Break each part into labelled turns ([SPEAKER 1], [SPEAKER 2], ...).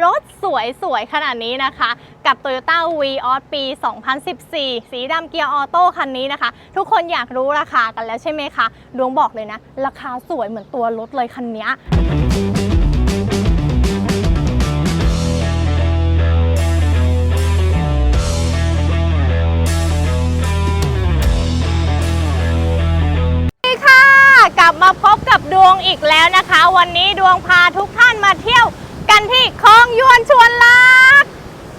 [SPEAKER 1] รถสวยสวยๆขนาดนี้นะคะ กับ Toyota v ออ s ปี 2014 สีดำเกียร์ออโต้คันนี้นะคะ ทุกคนอยากรู้ราคากันแล้วใช่ไหมคะ ดวงบอกเลยนะ ราคาสวยเหมือนตัวรถเลยคันนี้สวัสดีค่ะกลับมาพบกับดวงอีกแล้วนะคะ วันนี้ดวงพาทุกท่านมาเที่ยว กันที่คลองยวนชวนลัก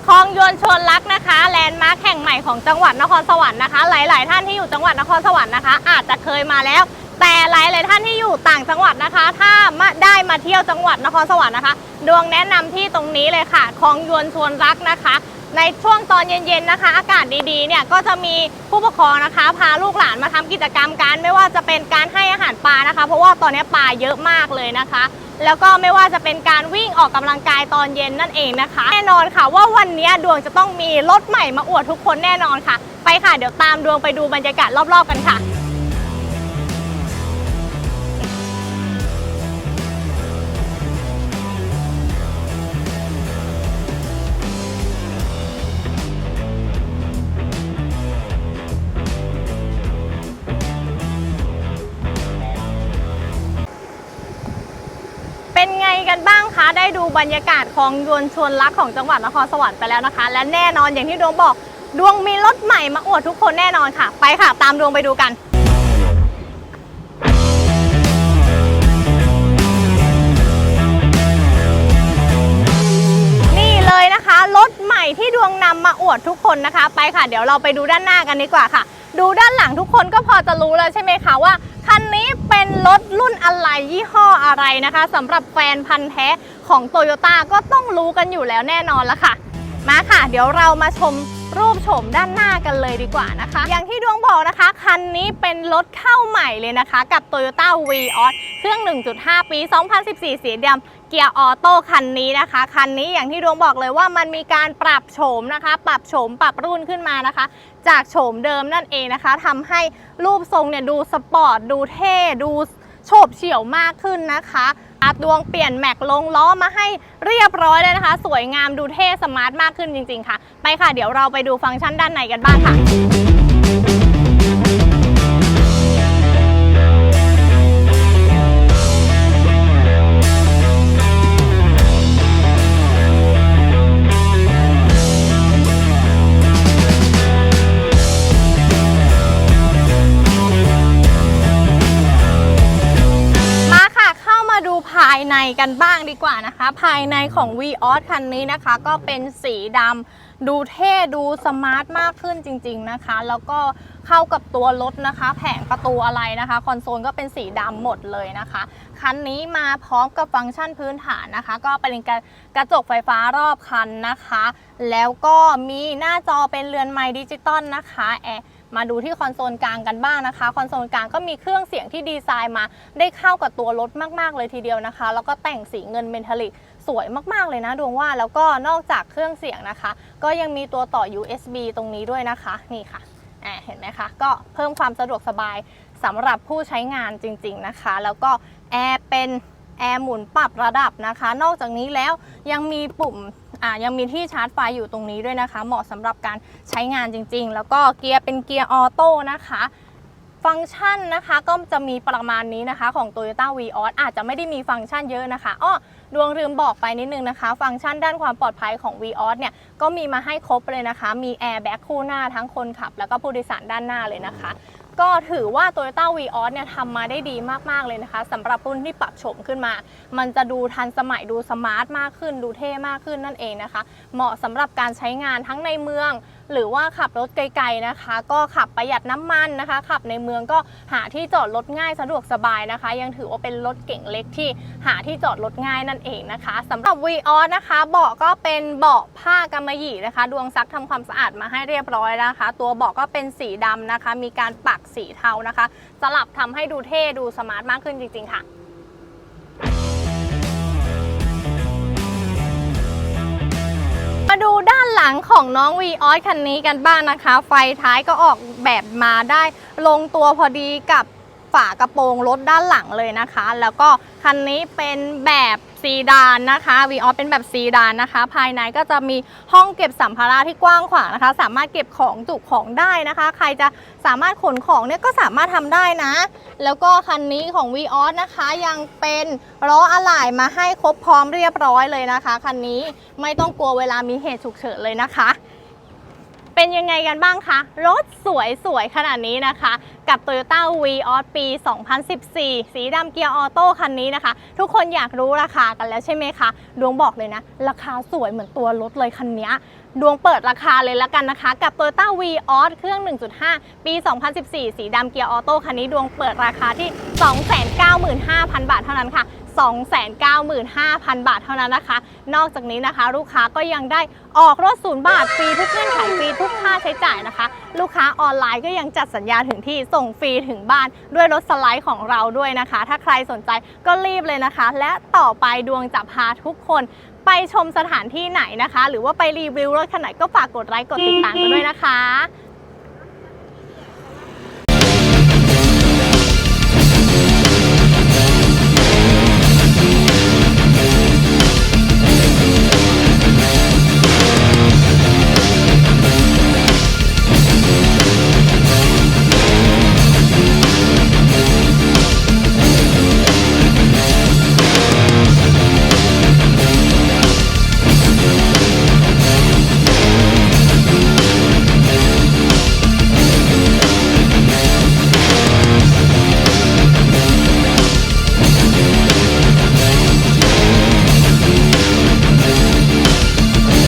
[SPEAKER 1] คลองยวนชวนลักนะคะแลนด์มาร์คแห่งใหม่ของจังหวัดนครสวรรค์นะคะ หลาย ๆ ท่านที่อยู่จังหวัดนครสวรรค์นะคะ อาจจะเคยมาแล้ว แต่หลาย ๆ ท่านที่อยู่ต่างจังหวัดนะคะ ถ้ามาได้มาเที่ยวจังหวัดนครสวรรค์นะคะ ดวงแนะนำที่ตรงนี้เลยค่ะคลองยวนชวนรักนะคะในช่วงตอนเย็นๆนะคะ อากาศดีๆเนี่ยก็จะมีผู้ปกครองนะคะ พาลูกหลานมาทำกิจกรรมกันไม่ว่าจะเป็นการให้อาหารปลานะคะ เพราะว่าตอนนี้ปลาเยอะมากเลยนะคะ แล้วก็ไม่ว่าจะเป็นการวิ่งออกกำลังกายตอนเย็นนั่นเองนะคะ แน่นอนค่ะว่าวันนี้ดวงจะต้องมีรถใหม่มาอวดทุกคนแน่นอนค่ะ ไปค่ะเดี๋ยวตามดวงไปดูบรรยากาศรอบๆกันค่ะ ได้ดูบรรยากาศของยวนชวนรักของจังหวัดนครสวรรค์ไปแล้วนะคะ และแน่นอนอย่างที่ดวงบอกดวงมีรถใหม่มาอวดทุกคนแน่นอนค่ะ ไปค่ะ ตามดวงไปดูกันนี่เลยนะคะรถใหม่ที่ดวงนำมาอวดทุกคนนะคะ ไปค่ะ เดี๋ยวเราไปดูด้านหน้ากันดีกว่าค่ะ ดูด้านหลังทุกคนก็พอจะรู้แล้วใช่ไหมคะว่าคันนี้เป็นรถรุ่นอะไรยี่ห้ออะไรนะคะสำหรับแฟนพันธ์แท้ ของโตโยต้าก็ต้องรู้กันอยู่แล้วแน่นอนละค่ะ มาค่ะ เดี๋ยวเรามาชมรูปโฉมด้านหน้ากันเลยดีกว่านะคะ อย่างที่ดวงบอกนะคะ คันนี้เป็นรถเข้าใหม่เลยนะคะ กับ Toyota v ออ s เครื่อง 1.5 ปี 2014 สีดำเกียร์ออโต้คันนี้นะคะ คันนี้อย่างที่ดวงบอกเลยว่ามันมีการปรับโฉมนะคะ ปรับโฉมปรับรุ่นขึ้นมานะคะ จากโฉมเดิมนั่นเองนะคะทำให้รูปทรงเนี่ยดูสปอร์ต ดูเท่ ดูโฉบเฉี่ยวมากขึ้นนะคะ อาดวงเปลี่ยนแม็กลงล้อมาให้เรียบร้อยเลยนะคะ สวยงามดูเท่สมาร์ทมากขึ้นจริง ๆ ค่ะ ไปค่ะเดี๋ยวเราไปดูฟังก์ชันด้านในกันบ้างค่ะ กันบ้างดีกว่านะคะ ภายในของ v ออ s คันนี้นะคะ ก็เป็นสีดำดูเท่ดูสมาร์ทมากขึ้นจริง ๆนะคะ แล้วก็เข้ากับตัวรถนะคะ แผงประตูอะไรนะคะ คอนโซลก็เป็นสีดำหมดเลยนะคะ คันนี้มาพร้อมกับฟังก์ชันพื้นฐานนะคะ ก็เป็นกระกระจกไฟฟ้ารอบคันนะคะ แล้วก็มีหน้าจอเป็นเรือนไม้ดิจิตอลนะคะแอร์ มาดูที่คอนโซลกลางกันบ้างนะคะ คอนโซลกลางก็มีเครื่องเสียงที่ดีไซน์มาได้เข้ากับตัวรถมากๆเลยทีเดียวนะคะ แล้วก็แต่งสีเงินเมทัลลิกสวยมากๆเลยนะดวงว่าแล้วก็นอกจากเครื่องเสียงนะคะ ก็ยังมีตัวต่อ USB ตรงนี้ด้วยนะคะนี่ค่ะอ่าเห็นไหมคะ ก็เพิ่มความสะดวกสบายสำหรับผู้ใช้งานจริง ๆนะคะ แล้วก็แอร์เป็นแอร์หมุนปรับระดับนะคะ นอกจากนี้แล้วยังมีปุ่ม อ่ายังมีที่ชาร์จไฟอยู่ตรงนี้ด้วยนะคะ เหมาะสำหรับการใช้งานจริง ๆ แล้วก็เกียร์เป็นเกียร์ออโต้นะคะฟังก์ชันนะคะก็จะมีประมาณนี้นะคะของ Toyota v ออ s อาจจะไม่ได้มีฟังก์ชันเยอะนะคะอ้อดวงลืมบอกไปนิดนึงนะคะ ฟังก์ชันด้านความปลอดภัยของ v ออเนี่ยก็มีมาให้ครบเลยนะคะ มีแอร์แบ็คคู่หน้าทั้งคนขับ แล้วก็ผู้โดยสารด้านหน้าเลยนะคะ ก็ถือว่า Toyota v ออ s เนี่ยทำมาได้ดีมากๆเลยนะคะสำหรับรุ่นที่ปรับโฉมขึ้นมา มันจะดูทันสมัยดูสมาร์ทมากขึ้น ดูเท่มากขึ้นนั่นเองนะคะ เหมาะสำหรับการใช้งานทั้งในเมือง หรือว่าขับรถไกลๆนะคะ ก็ขับประหยัดน้ำมันนะคะ ขับในเมืองก็หาที่จอดรถง่ายสะดวกสบายนะคะ ยังถือว่าเป็นรถเก่งเล็กที่หาที่จอดรถง่ายนั่นเองนะคะสำหรับ v ออ s นะคะเบาะก็เป็นเบาะผ้ากำมะหยี่นะคะ ดวงซักทำความสะอาดมาให้เรียบร้อยนะคะ ตัวเบาะก็เป็นสีดำนะคะ มีการปักสีเทานะคะ สลับทำให้ดูเท่ดูสมาร์ทมากขึ้นจริง ๆ ค่ะมาดูด้านหลังของน้อง v ออ s คันนี้กันบ้างนะคะ ไฟท้ายก็ออกแบบมาได้ลงตัวพอดีกับ ฝากระโปรงรถด้านหลังเลยนะคะ แล้วก็คันนี้เป็นแบบซีดานนะคะวีออเป็นแบบซีดานนะคะ ภายในก็จะมีห้องเก็บสัมภาระที่กว้างขวางนะคะ สามารถเก็บของจุของได้นะคะ ใครจะสามารถขนของเนี่ยก็สามารถทำได้นะ แล้วก็คันนี้ของ v ีออนะคะยังเป็นล้ออะไหล่มาให้ครบพร้อมเรียบร้อยเลยนะคะคันนี้ไม่ต้องกลัวเวลามีเหตุฉุกเฉินเลยนะคะ เป็นยังไงกันบ้างคะ รถสวยสวยๆขนาดนี้นะคะ กับ Toyota v ีออปี 2014 สีดำเกียร์ออโต้คันนี้นะคะ ทุกคนอยากรู้ราคากันแล้วใช่ไหมคะ ดวงบอกเลยนะ ราคาสวยเหมือนตัวรถเลยคันนี้ดวงเปิดราคาเลยละกันนะคะ กับ Toyota v ีออเครื่อง 1.5 ปี 2014 สีดำเกียร์ออโต้คันนี้ดวงเปิดราคาที่ 295,000 บาทเท่านั้นค่ะ 295,000 บาทเท่านั้นนะคะ นอกจากนี้นะคะ ลูกค้าก็ยังได้ออกรถศูนย์บาทฟรีทุกเงื่อนไขฟรีทุกค่าใช้จ่ายนะคะ ลูกค้าออนไลน์ก็ยังจัดสัญญาถึงที่ส่งฟรีถึงบ้านด้วยรถสไลด์ของเราด้วยนะคะ ถ้าใครสนใจก็รีบเลยนะคะ และต่อไปดวงจะพาทุกคนไปชมสถานที่ไหนนะคะ หรือว่าไปรีวิวรถคันไหนก็ฝากกดไลค์กดติดตามกันด้วยนะคะ